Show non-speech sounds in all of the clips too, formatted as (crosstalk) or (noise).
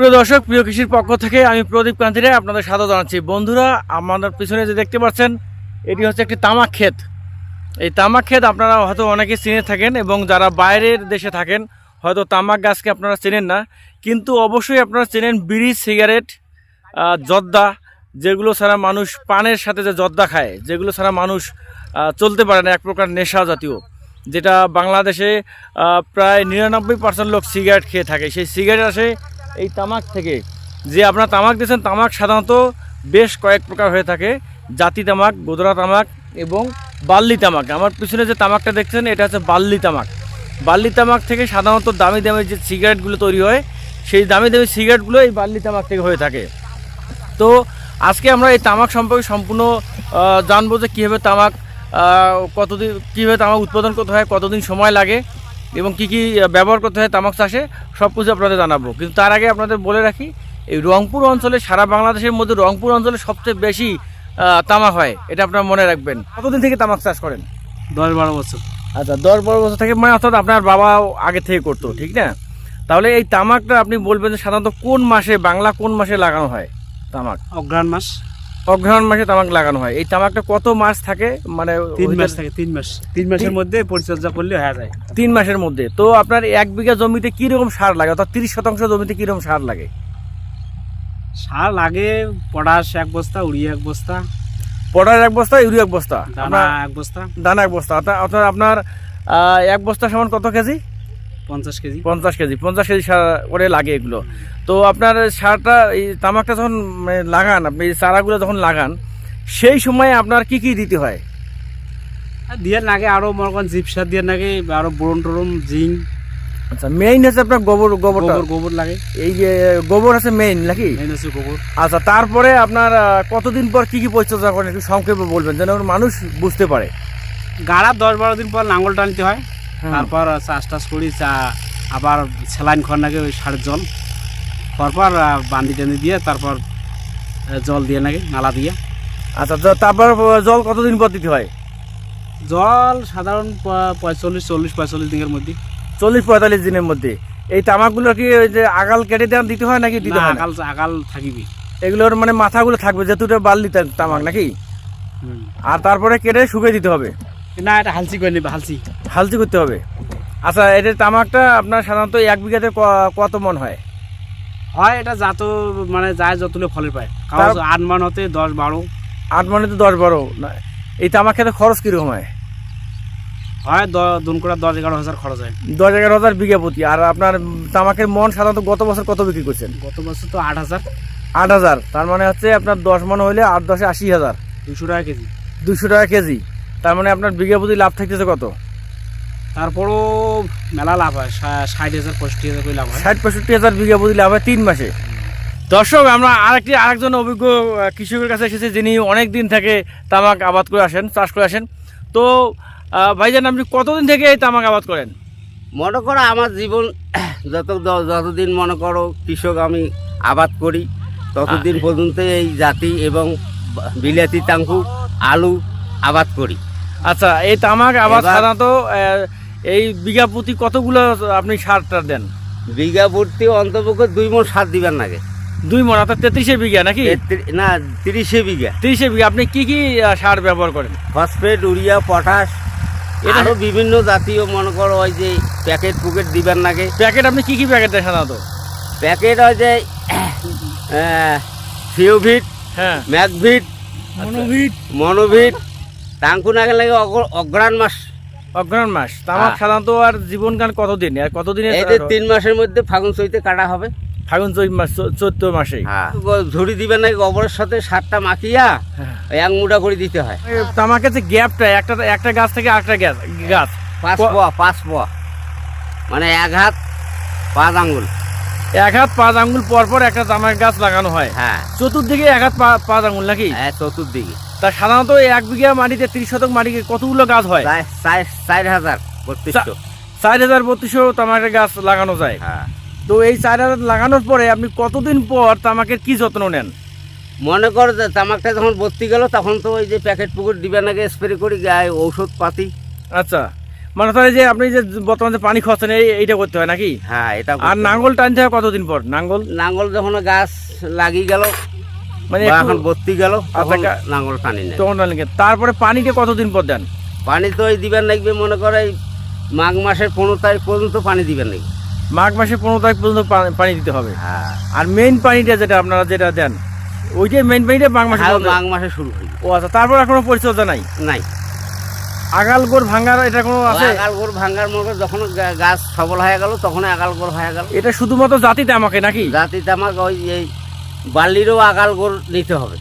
প্রিয় দর্শক, প্রিয় কৃষির পক্ষ থেকে আমি প্রদীপ কান্তি রায় আপনাদের স্বাগত জানাচ্ছি। বন্ধুরা, আমাদের পিছনে যে দেখতে পাচ্ছেন, এটি হচ্ছে একটি তামাক ক্ষেত। এই তামাক ক্ষেত আপনারা হয়তো অনেকে চিনে থাকেন এবং যারা বাইরের দেশে থাকেন, হয়তো তামাক গাছকে আপনারা চেনেন না। কিন্তু অবশ্যই আপনারা চেনেন বিড়ি, সিগারেট জর্দা, যেগুলো ছাড়া মানুষ পানের সাথে যে জর্দা খায়, যেগুলো ছাড়া মানুষ চলতে পারে না, এক প্রকার নেশা জাতীয়। যেটা বাংলাদেশে প্রায় নিরানব্বই পার্সেন্ট লোক সিগারেট খেয়ে থাকে। সেই সিগারেট আসে এই তামাক থেকে। যে আপনার তামাক দিয়েছেন, তামাক সাধারণত বেশ কয়েক প্রকার হয়ে থাকে। জাতি তামাক, গোদরা তামাক এবং বাল্লি তামাক। আমার পিছনে যে তামাকটা দেখছেন, এটা হচ্ছে বাল্লি তামাক। বাল্লি তামাক থেকে সাধারণত দামি দামি যে সিগারেটগুলো তৈরি হয়, সেই দামি দামি সিগারেটগুলো এই বাল্লি তামাক থেকে হয়ে থাকে। তো আজকে আমরা এই তামাক সম্পর্কে সম্পূর্ণ জানব যে কীভাবে তামাক কতদিন, কীভাবে তামাক উৎপাদন করতে হয়, কতদিন সময় লাগে। এবং কি কি ব্যবহার করতে হয় তামাক চাষে সব কিছু আপনাদের জানাব। কিন্তু তার আগে আপনাদের বলে রাখি এই রংপুর অঞ্চলে সারা বাংলাদেশের মধ্যে রংপুর অঞ্চলে সবচেয়ে বেশি তামাক হয় এটা আপনারা মনে রাখবেন। কতদিন থেকে তামাক চাষ করেন? দশ বারো বছর। আচ্ছা দশ বারো বছর থেকে মানে অর্থাৎ আপনার বাবা আগে থেকে করতো ঠিক না? তাহলে এই তামাকটা আপনি বলবেন যে সাধারণত কোন মাসে বাংলা কোন মাসে লাগানো হয় তামাক? অগ্রহণ মাস। অগ্রহণ মাসে তামাক লাগানো হয়। এই তামাকটা কত মাস থাকে? মানে তিন মাস থাকে তিন মাস। তিন মাসের মধ্যে পরিচর্যা করলে হয়ে যায়। তিন মাসের মধ্যে। তো আপনার এক বিঘা জমিতে কীরকম সার লাগে? অর্থাৎ তিরিশ শতাংশ জমিতে কীরকম সার লাগে? সার লাগে পটাশ এক বস্তা উড়িয়া এক বস্তা। পটাশ এক বস্তা ইউরিয়া এক বস্তা? দানা এক বস্তা। দানা এক বস্তা। অর্থাৎ অর্থাৎ আপনার এক বস্তা সমান কত কেজি? পঞ্চাশ কেজি। পঞ্চাশ কেজি পঞ্চাশ কেজি সার করে লাগে এগুলো। তো আপনার সারটা এই তামাকটা যখন মানে লাগান আপনি এই চারাগুলো যখন লাগান সেই সময় আপনার কি কি দিতে হয়? দিয়ে লাগে আরও মনে করেন জিপ সার দিয়ে লাগে আরও বোরন টোরন জিং আচ্ছা মেইন হচ্ছে আপনার গোবর গোবর গোবর লাগে। এই যে গোবর আছে মেইন নাকি? মেন হচ্ছে গোবর। আচ্ছা তারপরে আপনার কতদিন পর কি কি পরিচর্যা করেন? একটু সংক্ষেপে বলবেন যেন মানুষ বুঝতে পারে। গাড়া দশ বারো দিন পর লাঙ্গল টানতে হয়। তারপর চাষ টাস করি চা আবার সেলাইন খড় নাকি ওই সারের জল। পরপর বান্দি টান্দি দিয়ে তারপর জল দিয়ে নাকি নালা দিয়ে। আচ্ছা তারপর জল কতদিন পর দিতে হয়? জল সাধারণ পঁয়তাল্লিশ চল্লিশ পঁয়তাল্লিশ দিনের মধ্যে। চল্লিশ পঁয়তাল্লিশ দিনের মধ্যে। এই তামাকগুলো কি ওই যে আগাল কেটে দেওয়া দিতে হয় নাকি দিতে হয় না? আকাল আকাল থাকিবি। এগুলোর মানে মাথাগুলো থাকবে যেহেতু এটা বাল্লি তা- তামাক নাকি? আর তারপরে কেটে শুকিয়ে দিতে হবে? না এটা হালসি করে নেবে হালচি হালচি করতে হবে। আচ্ছা এটা তামাকটা আপনার সাধারণত এক বিঘাতে কত মন হয়? হয় এটা যত মানে যায় যতলে ফলে পায়। কারণ আট মান হতে দশ বারো। আট মানে তো দশ বারো। না এই তামাক খেতে খরচ কীরকম হয়? হয় দ- দুন করে দশ এগারো হাজার খরচ হয়। দশ এগারো হাজার বিঘা প্রতি। আর আপনার তামাকের মন সাধারণত গত বছর কত বিক্রি করছেন? গত বছর তো আট হাজার। আট হাজার। তার মানে হচ্ছে আপনার দশ মন হলে আট দশে আশি হাজার। দুশো টাকা কেজি। দুশো টাকা কেজি। তার মানে আপনার বিঘা প্রতি লাভ থাকতেছে কত? তারপরও মেলা লাভ হয় ষাট হাজার পঁয়ষট্টি হাজার করে লাভ হয়। ষাট পঁয়ষট্টি হাজার বিঘা প্রতি লাভ হয় তিন মাসে। দর্শক আমরা আরেকটি আরেকজন অভিজ্ঞ কৃষকের কাছে এসেছি যিনি অনেক দিন থেকে তামাক আবাদ করে আসেন চাষ করে আসেন। তো ভাইজান আপনি কতদিন থেকে এই তামাক আবাদ করেন? মনে করো আমার জীবন (clears throat) যত যতদিন মনে করো কৃষক আমি আবাদ করি ততদিন পর্যন্ত এই জাতি এবং বিলাতি তাঙ্কু আলু আবাদ করি। আচ্ছা এই তামাক আবাদ সাধারণত এই বিঘা প্রতি কতগুলো আপনি সারটা দেন? বিঘা প্রতি অন্তপক্ষে দুই মন সার দিবেন নাগে দুই মন অর্থাৎ তেত্রিশে বিঘা নাকি? না তিরিশে বিঘা। তিরিশে বিঘা আপনি কি কি সার ব্যবহার করেন? ফসফেট ইউরিয়া পটাশ আরও বিভিন্ন জাতীয় মনে করো ওই যে প্যাকেট পুকেট দিবেন নাগে প্যাকেট আপনি কি কি প্যাকেট দেন সাধারণত? প্যাকেট হয় যে (coughs) ফিওভিট হ্যাঁ। ম্যাকভিট মনোভিট। মনোভিট টাঙ্কু না গেলে অগ্র- অগ্রাণ মাস। অগ্রহণ মাস। তামাক হ্যাঁ। সাধারণত আর জীবন জীবনকাল কতদিন? আর যে তিন মাসের মধ্যে ফাগুন চৈতে কাটা হবে। ফাগুন চৈত মাস চৈত্র মাসে। হ্যাঁ। ঝুড়ি দিবেন নাকি গোবরের সাথে সারটা মাখিয়া হ্যাঁ। এক মুঠা করে দিতে হয়। এই তামাকের যে গ্যাপটা একটা একটা গাছ থেকে আরেকটা গাছ গাছ। পাঁচ পোয়া পাঁচ পোয়া। মানে এক হাত পাঁচ আঙ্গুল। এক হাত পাঁচ আঙ্গুল পর পর একটা তামাক গাছ লাগানো হয়। হ্যাঁ। চতুর্দিকে এক হাত পাঁচ আঙ্গুল নাকি? হ্যাঁ চতুর্দিকে। তা সাধারণত এক বিঘা মাটিতে ত্রিশ শতক মাটিতে কতগুলো গাছ হয়? চার হাজার বত্রিশশো। চার হাজার বত্রিশশো তামাকের গাছ লাগানো যায়। হ্যাঁ। তো এই চার হাজার লাগানোর পরে আপনি কতদিন পর তামাকের কি যত্ন নেন? মনে করো যে তামাকটা যখন ভর্তি গেল তখন তো ওই যে প্যাকেট পুকুর দিবেন আগে স্প্রে করি গায়ে ঔষধ পাতি। আচ্ছা। মানে তাহলে যে আপনি যে বর্তমানে পানি এই এইটা করতে হয় নাকি? হ্যাঁ এটা আর নাঙ্গল টানতে হয় কতদিন পর? নাঙ্গল? নাঙ্গল যখন গাছ লাগিয়ে গেল মানে এখন বত্তি গেল নাঙ্গল টানি নেই। তখন। তারপরে পানিটা কতদিন পর দেন? পানি তো ওই দিবেন লাগবে মনে করে মাঘ মাসের পনেরো তারিখ পর্যন্ত পানি দিবেন নাকি মাঘ মাসে পনেরো তারিখ পর্যন্ত পানি দিতে হবে। হ্যাঁ। আর মেইন পানিটা যেটা আপনারা যেটা দেন ওইটাই মেইন পানিটা মাঘ মাসে হ্যাঁ। মাঘ মাসে শুরু হয়ে ও আচ্ছা তারপর আর কোনো পরিচর্যা নাই? নাই। আগাল গোড় ভাঙার এটা কোনো আছে? আগাল গোড় ভাঙ্গার মনে যখন গাছ সবল হয়ে গেল তখন আগাল গোড় হয়ে গেল। এটা শুধুমাত্র জাতিতে আমাকে নাকি? জাতিতে আমাকে ওই এই বালিরও আগাল গোল নিতে হবে।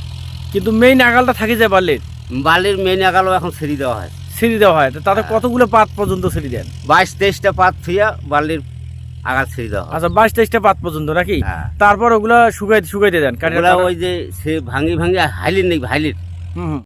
কিন্তু মেইন আগালটা থাকে যায় বালির বালির মেইন আগালও এখন ছিঁড়ি দেওয়া হয়। ছিঁড়ি দেওয়া হয়। তো তাতে হ্যাঁ। কতগুলো পাত পর্যন্ত ছিঁড়ি দেন? বাইশ তেইশটা পাত থুইয়া বালির আগাল ছিঁড়ি দেওয়া হয়। আচ্ছা বাইশ তেইশটা পাত পর্যন্ত নাকি? হ্যাঁ। তারপর ওগুলো শুকাই শুকাইতে দেন কারণ ওই যে সে ভাঙি ভাঙি হাইলির নেই হাইলির হুম।